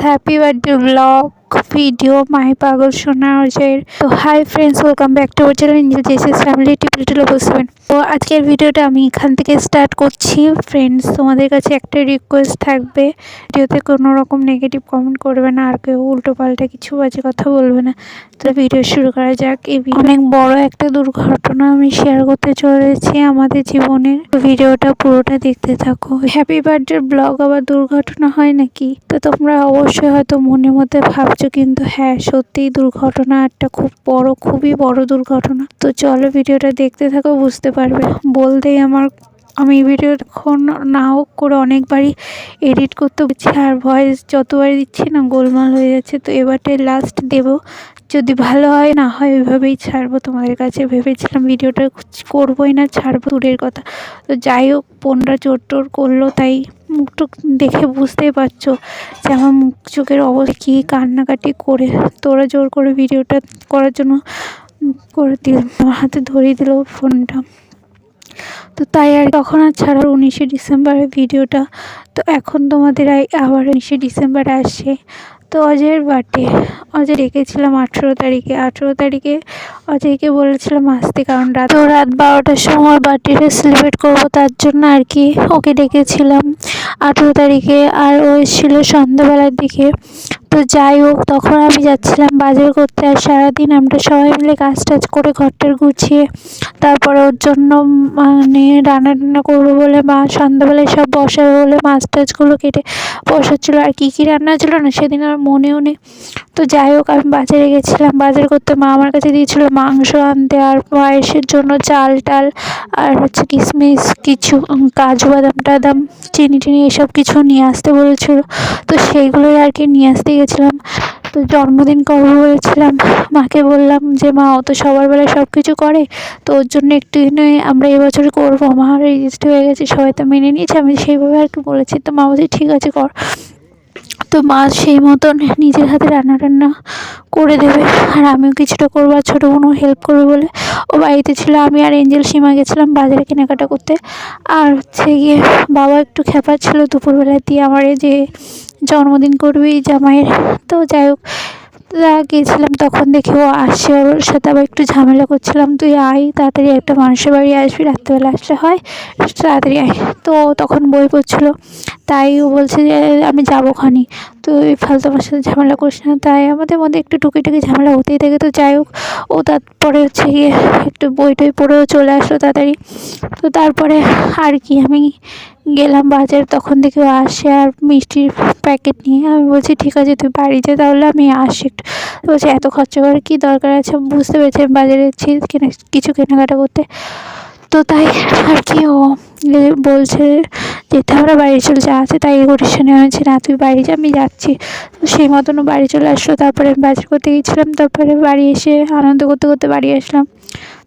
Happy birthday blog video my পাগল সোনা অজয়ের। তো hi friends welcome back to our channel angel family টিপল বসবেন। তো আজকের ভিডিওটা আমি এখান থেকে স্টার্ট করছি ফ্রেন্ডস তোমাদের কাছে একটা রিকোয়েস্ট থাকবে। ভিডিওতে কোনো রকম নেগেটিভ কমেন্ট করবে না, আর কেউ উল্টো পাল্টা কিছু বাজে কথা বলবে না। তো ভিডিও শুরু করা যাক। এই অনেক বড় একটা দুর্ঘটনা আমি শেয়ার করতে চলেছি আমাদের জীবনের। ভিডিওটা পুরোটা দেখতে থাকো। হ্যাপি বার্থডে ব্লগ আবার দুর্ঘটনা হয় নাকি? তো তোমরা অবশ্যই হয়তো মনের মধ্যে ভাবছ কিন্তু হ্যাঁ সত্যিই দুর্ঘটনা একটা খুব বড়, খুবই বড় দুর্ঘটনা। তো চলো ভিডিওটা দেখতে থাকো, বুঝতে পারবে। বলতেই আমার, আমি ভিডিও এখন না হোক করে অনেকবারই এডিট করতে হচ্ছে আর ভয়েস যতবার দিচ্ছি না, গোলমাল হয়ে যাচ্ছে। তো এবারটাই লাস্ট দেব। যদি ভালো হয়, না হয় ওইভাবেই ছাড়বো। তোমাদের কাছে ভেবেছিলাম ভিডিওটা করবোই না, ছাড়বো দূরের কথা। তো যাই হোক, বোনরা জোর টোর করল, তাই মুখটুক দেখে বুঝতেই পারছ যে আমার মুখ চোখের অবস্থা কী, কান্নাকাটি করে তোরা জোর করে ভিডিওটা করার জন্য করে দিল, আমার হাতে ধরিয়ে দিল ফোনটা। তো তাই আর তখন আর ছাড়ার উনিশে ডিসেম্বরের ভিডিওটা, তো এখন তোমাদের আবার উনিশে ডিসেম্বর আসছে। তো অজয়ের বার্থডে অজয় রেখেছিলাম আঠেরো তারিখে আঠেরো তারিখে অজয়কে বলেছিলাম আসতে, কারণ রাত রাত বারোটার সময় বার্থডেটা সেলিব্রেট করব তার জন্য আর কি, ওকে ডেকেছিলাম। আঠেরো তারিখে আর ওই ছিল সন্ধ্যাবেলার দিকে। তো যাই হোক, তখন আমি যাচ্ছিলাম বাজার করতে আর সারাদিন আমরা সবাই মিলে কাজ টাজ করে ঘরটার গুছিয়ে তারপরে ওর জন্য মানে রান্না টান্না করব বলে মা সন্ধ্যাবেলায় সব বসাবে বলে মাছ টাছগুলো কেটে বসাচ্ছিলো। আর কী কী রান্না ছিল না সেদিন আর মনেও নেই। তো যাই হোক, আমি বাজারে গেছিলাম। বাজার করতে মা আমার কাছে দিয়েছিলো মাংস আনতে আর পায়েসের জন্য চাল টাল আর হচ্ছে কিশমিশ কিছু কাজু বাদাম টাদাম, চিনি টিনি এসব কিছু নিয়ে আসতে বলেছিল। তো সেইগুলোই আর কি নিয়ে আসতে গেছিলাম। তো জন্মদিন করব বলেছিলাম? মাকে বললাম যে, মা, ও তো সবার বেলায় সব কিছু করে, তো ওর জন্য একটু আমরা এবছর করব। মা রেজিস্ট হয়ে গেছে, সবাই তো মেনে নিয়েছে, আমি সেইভাবে আর কি বলেছি। তো মা বলছি, ঠিক আছে, কর। তো মা সেই মতন নিজের হাতে রান্না টান্না করে দেবে। আর আমিও কিছুটা করব আর ছোটো বোনও হেল্প করবে বলে। ও বাড়িতে ছিল, আমি আর এঞ্জেল সীমা গেছিলাম বাজারে কেনাকাটা করতে। আর হচ্ছে গিয়ে বাবা একটু খ্যাপা ছিল, দুপুরবেলা দিয়ে আমার যে জন্মদিন করবি জামাইয়ের। তো যাই হোক গিয়েছিলাম তখন দেখি ও আসছে ওর সাথে আবার একটু ঝামেলা করছিলাম। তুই আয়, তাড়াতাড়ি একটা মানুষের বাড়ি আসবি, রাত্রেবেলা আসলে হয়, তাড়াতাড়ি আয়। তো তখন বই পড়ছিলো। তাই ও বলছে যে, আমি যাব খানি। তো এই ফালতু আমার সাথে ঝামেলা করিস না। তাই আমাদের মধ্যে একটু টুকিটাকি ঝামেলা হতেই থাকে। তো যাই হোক, ও তারপরে হচ্ছে গিয়ে একটু বই টই পড়েও চলে আসলো তাড়াতাড়ি। তো তারপরে আর কি, আমি গেলাম বাজার। তখন থেকে ও আসে আর মিষ্টির প্যাকেট নিয়ে। আমি বলছি, ঠিক আছে, তুই বাড়ি যা, তাহলে আমি আসি একটু। বলছে, এত খরচা করার কী দরকার আছে? বুঝতে পেরেছি, আমি বাজারে কিছু কেনাকাটা করতে। তো তাই আর কি ও বলছে যেতে আমরা বাড়ি চলে যা, আছে তাই ওর শুনে বলছি না, তুই বাড়ি যা, আমি যাচ্ছি। তো সেই মতনও বাড়ি চলে আসলো, তারপরে বাজার করতে গিয়েছিলাম, তারপরে বাড়ি এসে আনন্দ করতে করতে বাড়ি আসলাম।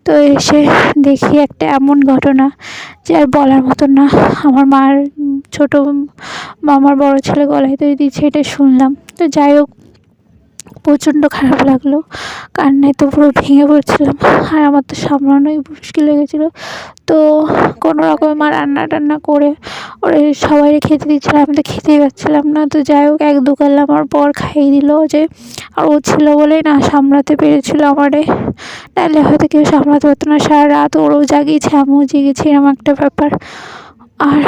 তো এসে দেখি একটা এমন ঘটনা, যে আর বলার মতন না। আমার মার ছোটো মামার বড় ছেলে গলায় তো দিয়েছে, এটা শুনলাম। তো যাই হোক প্রচণ্ড খারাপ লাগল। কান্নায় তো পুরো ভেঙে পড়ছিলাম। আর আমার তো সামলানোই মুশকিল হয়ে গেছিল। তো কোনো রকমে মা রান্না টান্না করে ওরে সবাইকে খেতে দিচ্ছিল, আমি তো খেতেই পাচ্ছিলাম না। তো যাই হোক, এক দু গাল আমার পর খাইয়ে দিল যে, আর ও ছিল বলেই না সামলাতে পেরেছিলো আমারে। নাহলে হয়তো কেউ সামলাতে পারতো না। সারা রাত ওরও জাগিয়েছে, আমিও জেগেছি এরকম একটা ব্যাপার। আর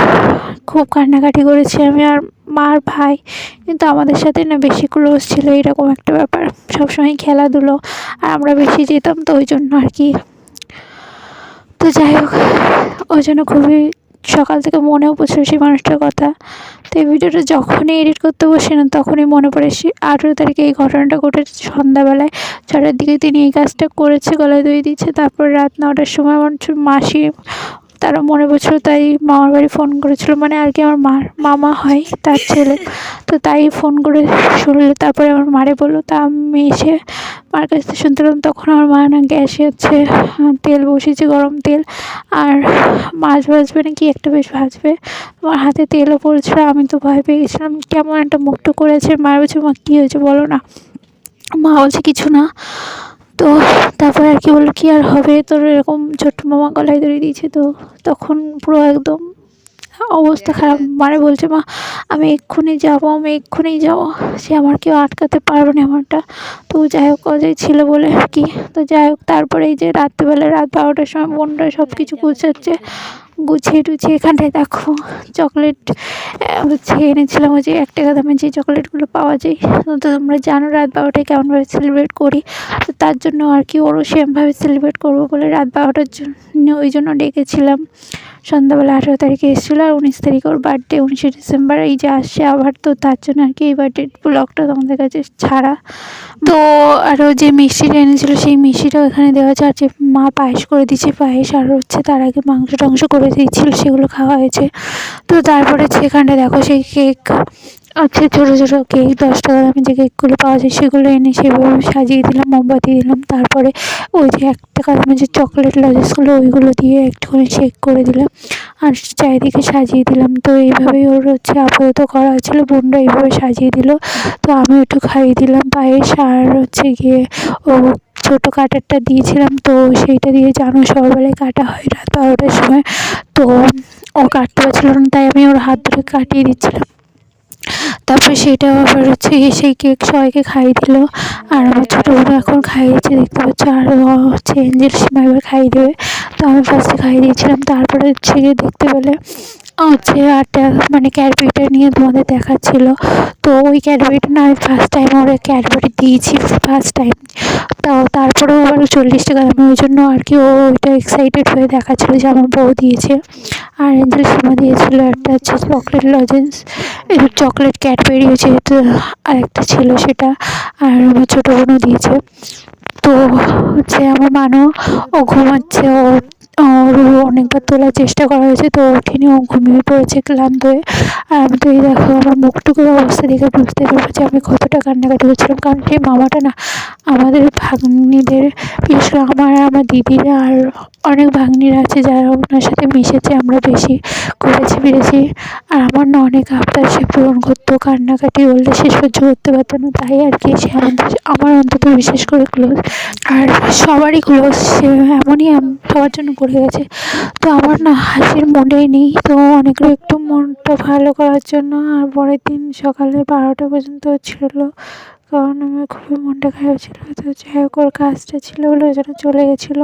খুব কান্নাকাটি করেছি আমি আর মার ভাই। কিন্তু আমাদের সাথে না বেশি ক্লোজ ছিল, এরকম একটা ব্যাপার। সবসময় খেলাধুলো আর আমরা বেশি যেতাম তো ওই জন্য আর কি। তো যাই হোক, ওই জন্য খুবই সকাল থেকে মনেও পড়ছিল সেই মানুষটার কথা। তো এই ভিডিওটা যখনই এডিট করতে বসে না, তখনই মনে পড়ে সে আঠেরো তারিখে এই ঘটনাটা ঘটেছে সন্ধ্যাবেলায়। ছটার দিকে তিনি এই কাজটা করেছে, গলায় দই দিচ্ছে, তারপর রাত নটার সময় আমার মাসি তারও মনে পড়ছিল তাই মামার বাড়ি ফোন করেছিল। মানে আর কি আমার মার, মামা হয়, তার ছেলে। তো তাই ফোন করে শুনলে। তারপরে আমার মারে বলল, তা আমি এসে মার কাছ থেকে শুনতে তখন আমার মা না গ্যাসে হচ্ছে তেল বসিয়েছে, গরম তেল। আর মাছ ভাজবে না কি একটা বেশ ভাজবে। আমার হাতে তেলও পড়েছিল, আমি তো ভয় পেয়ে গেছিলাম। কেমন একটা মুখটু করেছে। মায়ের বলছে, মা, কী হয়েছে বলো না? মা বলছে, কিছু না। তো তারপরে আর কি বলল কি আর হবে? তোর এরকম ছোট্ট মামা গলায় ধরে দিয়েছে তো তখন পুরো একদম অবস্থা খারাপ। মানে বলছে মা আমি এক্ষুনি যাব আমি এক্ষুনি যাব। সে আমার কেউ আটকাতে পারবে না আমারটা তো যাই হোক অজয় ছিল বলে আর কি। তো যাই হোক তারপরে এই যে রাত্রিবেলা রাত বারোটার সময় বোনরা সব কিছু গুছাচ্ছে। গুছিয়ে টুছিয়ে এখানটায় দেখো চকলেট হচ্ছে এনেছিলাম ওই যে এক টাকা দামের যে চকলেটগুলো পাওয়া যায়। তো তোমরা জানো রাত বারোটায় কেমনভাবে সেলিব্রেট করি। তো তার জন্য আর কি ওরও সেমভাবে সেলিব্রেট করব বলে রাত বারোটার জন্য ওই জন্য ডেকেছিলাম। সন্ধ্যাবেলা আঠেরো তারিখে এসেছিল আর উনিশ তারিখ ওর বার্থডে উনিশে ডিসেম্বর, এই যে আসছে আবার, তো তার জন্য আর কি এই বার্থডে ব্লগটা তোমাদের কাছে ছাড়া। তো আরও যে মিষ্টিটা এনেছিলো, সেই মিষ্টিটাও এখানে দেওয়া হয়েছে আর যে মা পায়েস করে দিয়েছে, পায়েস আর হচ্ছে তার আগে মাংস টাংস করে দিয়েছিল, সেগুলো খাওয়া হয়েছে। তো তারপরে সেখানটা দেখো সেই কেক আছে ছোটো ছোটো কেক দশ টাকা দামে যে কেকগুলো পাওয়া যায় সেগুলো এনে সেভাবে সাজিয়ে দিলাম, মোমবাতি দিলাম, তারপরে ওই যে এক টাকা দামের যে চকলেট লজেসগুলো ওইগুলো দিয়ে একটুখানি শেক করে দিলাম আর চারিদিকে সাজিয়ে দিলাম। তো এইভাবেই ওর হচ্ছে আপাতত করা হয়েছিলো বোনরা এইভাবে সাজিয়ে দিল। তো আমি একটু খাইয়ে দিলাম, পায়েস আর হচ্ছে গিয়ে ও ছোটো কাটারটা দিয়েছিলাম। তো সেইটা দিয়ে জানো সকালবেলায় কাটা হয় রাত বারোটার সময়। তো ও কাটতে পারছিল না, তাই আমি ওর হাত ধরে কাটিয়ে দিচ্ছিলাম। তারপরে সেটা আবার হচ্ছে সেই কেক সবাইকে খাইয়ে দিল। আর আমার ছোটো বোন এখন খাইয়েছে, দেখতে পাচ্ছ? আর হচ্ছে এঞ্জেল সীমা এবার খাইয়ে দেবে। তো আমি ফার্স্টে খাইয়ে দিয়েছিলাম, তারপরে হচ্ছে গিয়ে দেখতে পেলে হচ্ছে আটটা মানে ক্যাডবেরিটা নিয়ে তোমাদের দেখাচ্ছিলো। তো ওই ক্যাডবেরিটা না, আমি ফার্স্ট টাইম ওরা ক্যাডবেরি দিয়েছি ফার্স্ট টাইম তো তারপরেও আবার চল্লিশ টাকা দামে, ওই জন্য আর কি ও ওইটা এক্সাইটেড হয়ে দেখাচ্ছিলো যে আমার বউ দিয়েছে। আর এঞ্জেল সীমা দিয়েছিলো একটা হচ্ছে চকলেট লজেন্স চকলেট ক্যাডবেরি যেহেতু আরেকটা ছিল সেটা, আর আমার ছোটো বোনও দিয়েছে। তো হচ্ছে আমার মানু ও ঘুমাচ্ছে ও অনেকবার তোলার চেষ্টা করা হয়েছে, তো ওঠেনি ও ঘুমিয়ে পড়েছে ক্লান্ত হয়ে। আর আমি তো এই দেখো, আমার মুখটুকুর অবস্থা দেখে বুঝতে পারব যে আমি কতটা কান্নাকাটি করছিলাম, কারণ সেই মামাটা না আমাদের ভাগ্নিদের, বিশেষ আমার আমার দিদিরা আর অনেক ভাগ্নিরা আছে যারা ওনার সাথে মিশেছে, আমরা বেশি ঘুরেছি ফিরেছি। আর আমার না অনেক আবদার সে পূরণ করতো, কান্নাকাটি বললে সে সহ্য করতে পারতো না, তাই আর কি সে আমাদের, আমার অন্তত বিশেষ করে ক্লোজ আর সবারই ক্লোজ সে এমনই সবার জন্য করে গেছে। তো আমার না হাসির মনেই নেই। তো অনেকের একটু মনটা ভালো করার জন্য আর পরের দিন সকালে বারোটা পর্যন্ত ছিল। কারণ আমার খুবই মনটা খারাপ ছিল। তো যাই হোক, ওর কাজটা ছিল বলে ওই জন্য চলে গেছিল।